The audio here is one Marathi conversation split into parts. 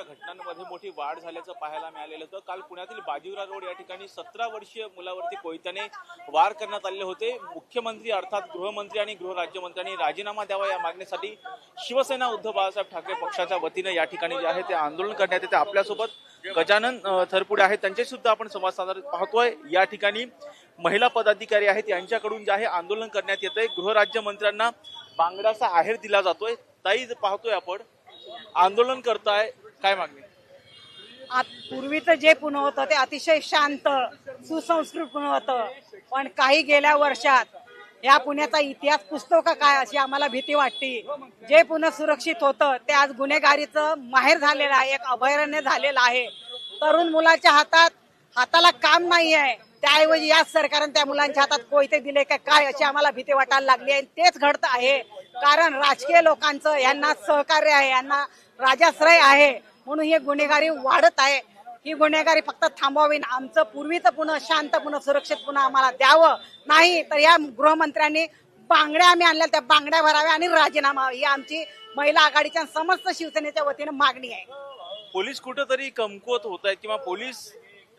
गुन्ह्यांच्या घटनांमध्ये मोठी वाढ झाल्याचं पाहायला मिळालेलं होतं. काल पुण्यातील बाजीवरा रोड या ठिकाणी सतरा वर्षीय मुलावरती कोयत्याने वार करण्यात आले होते. मुख्यमंत्री अर्थात गृहमंत्री आणि गृहराज्यमंत्र्यांनी राजीनामा द्यावा या मागणीसाठी शिवसेना उद्धव बाळासाहेब ठाकरे पक्षाच्या वतीनं या ठिकाणी जे आहे ते आंदोलन करण्यात येते. आपल्यासोबत गजानन थरपुडे आहेत. त्यांचे सुद्धा आपण संवाद साधत पाहतोय. या ठिकाणी महिला पदाधिकारी आहेत. यांच्याकडून जे आहे आंदोलन करण्यात येत आहे गृहराज्यमंत्र्यांना बांगड्याचा आहेर दिला जातोय. ताई पाहतोय आपण आंदोलन करताय. काय मागणी? आत- पूर्वीचं जे पुणे होतं ते अतिशय शांत सुसंस्कृत पुणे होतं. पण काही गेल्या वर्षात या पुण्याचा इतिहास पुसतो का काय अशी आम्हाला भीती वाटते. जे पुणे सुरक्षित होतं ते आज गुन्हेगारीचं माहेर झालेलं आहे एक अभयारण्य झालेलं आहे. तरुण मुलाच्या हातात हाताला काम नाही आहे त्याऐवजी याच सरकारने त्या मुलांच्या हातात कोयते दिले का काय अशी आम्हाला भीती वाटायला लागली आहे. तेच घडत आहे. कारण राजकीय लोकांचं यांना सहकार्य आहे यांना राजाश्रय आहे. म्हणून ही गुन्हेगारी वाढत आहे. ही गुन्हेगारी फक्त थांबवावी आमचं पूर्वीचं पुन्हा शांत पुन्हा सुरक्षित पुन्हा आम्हाला द्यावं. नाही तर या गृहमंत्र्यांनी बांगड्या आम्ही आणल्या त्या बांगड्या भराव्या आणि राजीनामा ही आमची महिला आघाडीच्या समस्त शिवसेनेच्या वतीने मागणी आहे. पोलीस कुठंतरी कमकुवत होत आहेत किंवा पोलीस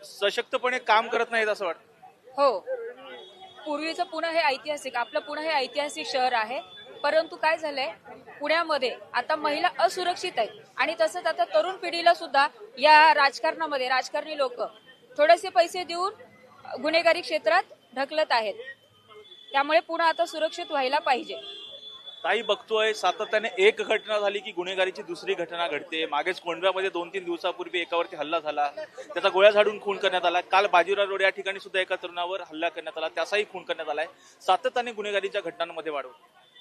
सशक्तपणे काम करत नाहीत असं वाटतं? हो. पूर्वीचं पुणे हे ऐतिहासिक आपलं पुणे हे ऐतिहासिक शहर आहे. परंतु काय झालंय? पुण्यामध्ये आता महिला असुरक्षित आहेत. आणि तसंच आता तरुण पिढीला सुद्धा या राजकारणामध्ये राजकारणी लोक थोडेसे पैसे देऊन गुन्हेगारी क्षेत्रात ढकलत आहेत. त्यामुळे पुणे आता सुरक्षित व्हायला पाहिजे. ताई बघतोय सातत्याने एक घटना झाली की गुन्हेगारीची दुसरी घटना घडते. मागेच कोंडव्यामध्ये दोन तीन दिवसापूर्वी एकावरती हल्ला झाला. त्याचा गोळ्या झाडून खून करण्यात आला. काल बाजीराव रोड या ठिकाणी सुद्धा एका तरुणावर हल्ला करण्यात आला. त्याचाही खून करण्यात आलाय. सातत्याने गुन्हेगारीच्या घटनांमध्ये वाढ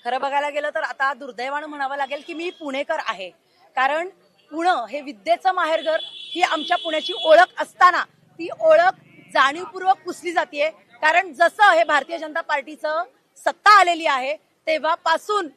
खरं बघायला गेलं तर आता दुर्दैवानं म्हणावं लागेल की मी पुणेकर आहे. कारण पुणं हे विद्येचं माहेरघर ही आमच्या पुण्याची ओळख असताना ती ओळख जाणीवपूर्वक पुसली जाते कारण जसं हे भारतीय जनता पार्टीचं सत्ता आलेली आहे तेव्हापासून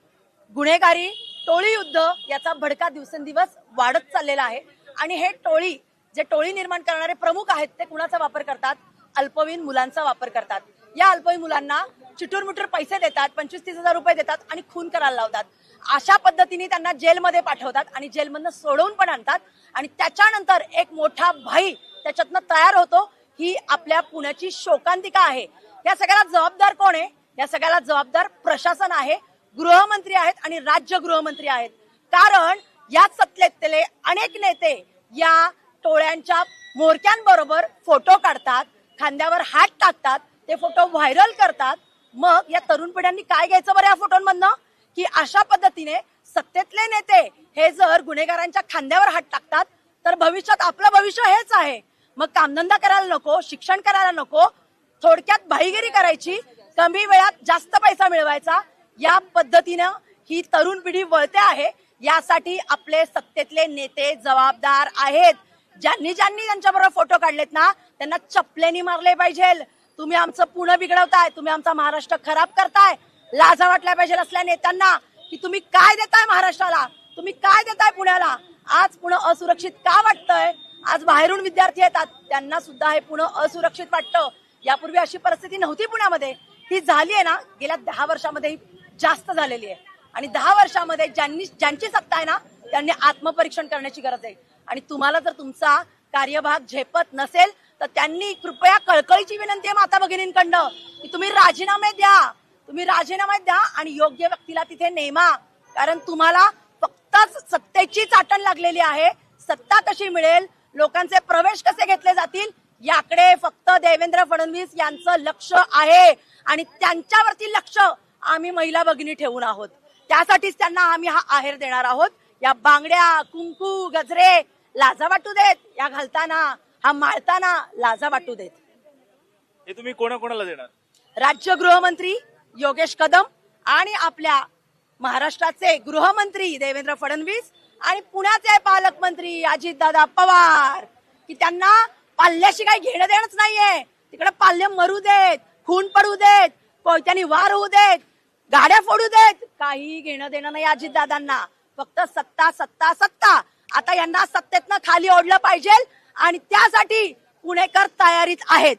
गुन्हेगारी टोळी युद्ध याचा भडका दिवसेंदिवस वाढत चाललेला आहे. आणि हे टोळी जे टोळी निर्माण करणारे प्रमुख आहेत ते कुणाचा वापर करतात? अल्पवयीन मुलांचा वापर करतात. या अल्पवयीन मुलांना चिटूर मुटूर पैसे देतात पंचवीस तीस हजार रुपये देतात आणि खून करायला लावतात. अशा पद्धतीने त्यांना जेलमध्ये पाठवतात आणि जेलमधनं सोडवून पण आणतात आणि त्याच्यानंतर एक मोठा भाई त्याच्यातनं तयार होतो ही आपल्या पुण्याची शोकांतिका आहे. या सगळ्याला जबाबदार कोण आहे? या सगळ्याला जबाबदार प्रशासन आहे गृहमंत्री आहेत आणि राज्य गृहमंत्री आहेत. कारण या सत्तेतले अनेक नेते या टोळ्यांच्या मोरक्यांबरोबर फोटो काढतात खांद्यावर हात टाकतात ते फोटो व्हायरल करतात. मग या तरुण पिढ्यांनी काय घ्यायचं बरं या फोटोंमधनं? की अशा पद्धतीने सत्तेतले नेते हे जर गुन्हेगारांच्या खांद्यावर हात टाकतात तर भविष्यात आपलं भविष्य हेच आहे. मग कामधंदा करायला नको शिक्षण करायला नको थोडक्यात भाईगिरी करायची कमी वेळात जास्त पैसा मिळवायचा. या पद्धतीनं ही तरुण पिढी वळते आहे. यासाठी आपले सत्तेतले नेते जबाबदार आहेत. ज्यांनी ज्यांनी त्यांच्याबरोबर फोटो काढलेत ना त्यांना चपलेनी मारले पाहिजे तुम्ही आमचं पुणे बिघडवताय तुम्ही आमचा महाराष्ट्र खराब करताय. लाजा वाटल्या पाहिजे असल्या नेत्यांना की तुम्ही काय देताय महाराष्ट्राला? तुम्ही काय देताय पुण्याला? आज पुणे असुरक्षित का वाटतंय? आज बाहेरून विद्यार्थी येतात त्यांना सुद्धा हे पुणे असुरक्षित वाटतं. यापूर्वी अशी परिस्थिती नव्हती पुण्यामध्ये. ती झाली आहे ना गेल्या दहा वर्षामध्ये ही जास्त झालेली आहे. आणि दहा वर्षामध्ये ज्यांनी ज्यांची सत्ता आहे ना त्यांनी आत्मपरीक्षण करण्याची गरज आहे. आणि तुम्हाला जर तुमचा कार्यभाग झेपत नसेल तर त्यांनी कृपया कळकळीची विनंती आहे माता भगिनींकडनं की तुम्ही राजीनामे द्या. तुम्ही राजीनामे द्या आणि योग्य व्यक्तीला तिथे नेमा. कारण तुम्हाला फक्त सत्तेची चाटण लागलेली आहे. सत्ता कशी मिळेल लोकांचे प्रवेश कसे घेतले जातील याकडे फक्त देवेंद्र फडणवीस यांचं लक्ष आहे. आणि त्यांच्यावरती लक्ष आम्ही महिला भगिनी ठेवून आहोत. त्यासाठीच त्यांना आम्ही हा आहेर देणार आहोत. या बांगड्या कुंकू गजरे लाजा वाटू देत या घालताना. हा माळताना लाजा वाटू देत. हे तुम्ही कोणाकोणाला देणार? राज्य गृहमंत्री योगेश कदम आणि आपल्या महाराष्ट्राचे गृहमंत्री देवेंद्र फडणवीस आणि पुण्याचे पालकमंत्री अजितदादा पवार की त्यांना पाल्याशी काही घेणं देणंच नाहीये. तिकडे पाल्य मरू देत खून पडू देत कोयत्यानी वार होऊ देत गाड्या फोडू देत. काही घेणं देणं नाही अजितदादांना. फक्त सत्ता सत्ता सत्ता. आता यांना सत्तेतनं खाली ओढलं पाहिजे. आणि त्यासाठी पुणेकर तयारीत आहेत.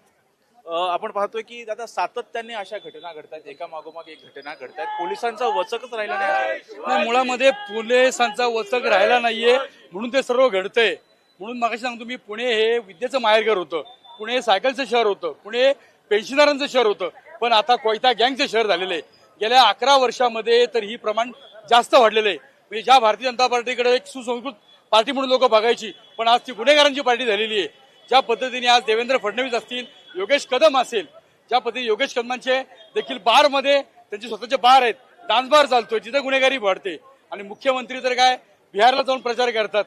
आपण पाहतोय की आता सातत्याने अशा घटना घडतात. एका मागोमाग एक घटना घडतात. पोलिसांचा वचकच राहिला नाही मुळामध्ये पोलिसांचा वचक राहिला नाहीये म्हणून ते सर्व घडतंय. म्हणून मगाशी सांगतो मी पुणे हे विद्येचं माहेरघर होतं. पुणे हे सायकलचं शहर होतं. पुणे पेन्शनरांचं शहर होतं. पण आता कोयता गँगचं शहर झालेलं आहे. गेल्या अकरा वर्षामध्ये तर ही प्रमाण जास्त वाढलेलं आहे. म्हणजे ज्या भारतीय जनता पार्टीकडे एक सुसंस्कृत पार्टी म्हणून लोक बघायची पण आज ती गुन्हेगारांची पार्टी झालेली आहे. ज्या पद्धतीने आज देवेंद्र फडणवीस असतील योगेश कदम असेल ज्या पद्धतीने योगेश कदमांचे देखील बारमध्ये त्यांचे स्वतःचे बार आहेत डान्सबार चालतोय जिथे गुन्हेगारी वाढते. आणि मुख्यमंत्री तर काय बिहारला जाऊन प्रचार करतात.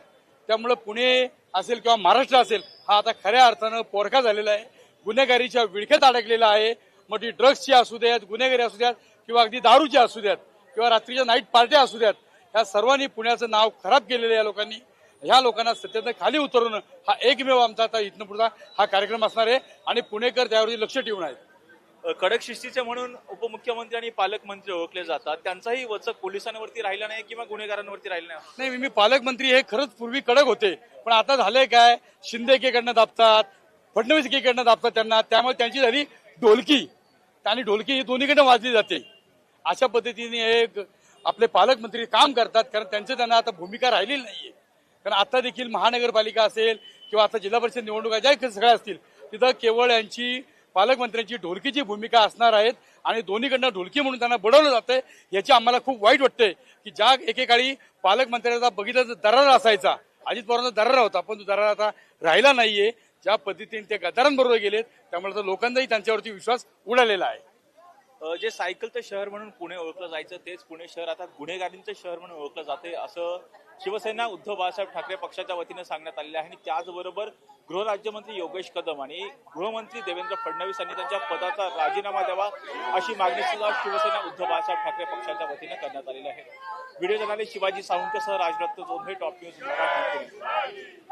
त्यामुळे पुणे असेल किंवा महाराष्ट्र असेल हा आता खऱ्या अर्थानं पोरखा झालेला आहे. गुन्हेगारीच्या विळख्यात अडकलेला आहे. मग ती ड्रग्सची असू द्यात गुन्हेगारी असू द्यात किंवा अगदी दारूची असू द्यात किंवा रात्रीच्या नाईट पार्ट्या असू द्यात ह्या सर्वांनी पुण्याचं नाव खराब केलेलं आहे या लोकांनी. ह्या लोकांना सत्यानं खाली उतरवणं हा एकमेव आमचा आता इथनं पुढचा हा कार्यक्रम असणार आहे. आणि पुणेकर त्यावरती लक्ष ठेवून आहेत. कडक शिस्तीचे म्हणून उपमुख्यमंत्री आणि पालकमंत्री ओळखले जातात. त्यांचाही वचक पोलिसांवरती राहिला नाही किंवा गुन्हेगारांवरती राहिला नाही? नाही मी पालकमंत्री हे खरंच पूर्वी कडक होते. पण आता झालंय काय? शिंदे एकीकडनं दाबतात फडणवीस एकीकडनं दाबतात त्यांना. त्यामुळे त्यांची झाली ढोलकी. आणि ढोलकी ही दोन्हीकडनं वाजली जाते. अशा पद्धतीने हे ग- आपले पालकमंत्री काम करतात. कारण त्यांचं त्यांना आता भूमिका राहिलेली नाहीये. कारण आता देखील महानगरपालिका असेल किंवा आता जिल्हा परिषद निवडणुका ज्या सगळ्या असतील तिथं केवळ यांची पालकमंत्र्यांची ढोलकीची भूमिका असणार आहेत आणि दोन्हीकडनं ढोलकी म्हणून त्यांना बुडवलं जातंय याची आम्हाला खूप वाईट वाटतंय की ज्या एकेकाळी पालकमंत्र्यांचा बघितलं दरार असायचा. अजित पवारांचा दरार होता पण तो दरार आता राहिला नाहीये. ज्या पद्धतीने ते गद्दारांबरोबर गेलेत त्यामुळे आता लोकांचाही त्यांच्यावरती विश्वास उडालेला आहे. जे सायकलचं शहर म्हणून पुणे ओळखलं जायचं तेच पुणे शहर. आता गुन्हेगारींचं शहर म्हणून ओळखलं जाते असं शिवसेना उद्धव बाळासाहेब ठाकरे पक्षाच्या वतीने सांगण्यात आलेलं आहे. आणि त्याचबरोबर गृहराज्यमंत्री योगेश कदम आणि गृहमंत्री देवेंद्र फडणवीस यांनी त्यांच्या पदाचा राजीनामा द्यावा अशी मागणी सुद्धा शिवसेना उद्धव बाळासाहेब ठाकरे पक्षाच्या वतीनं करण्यात आलेली आहे. व्हिडिओ जर्नालिस्ट शिवाजी सावंतसह राजरत्न जोंधे टॉप न्यूज मराठी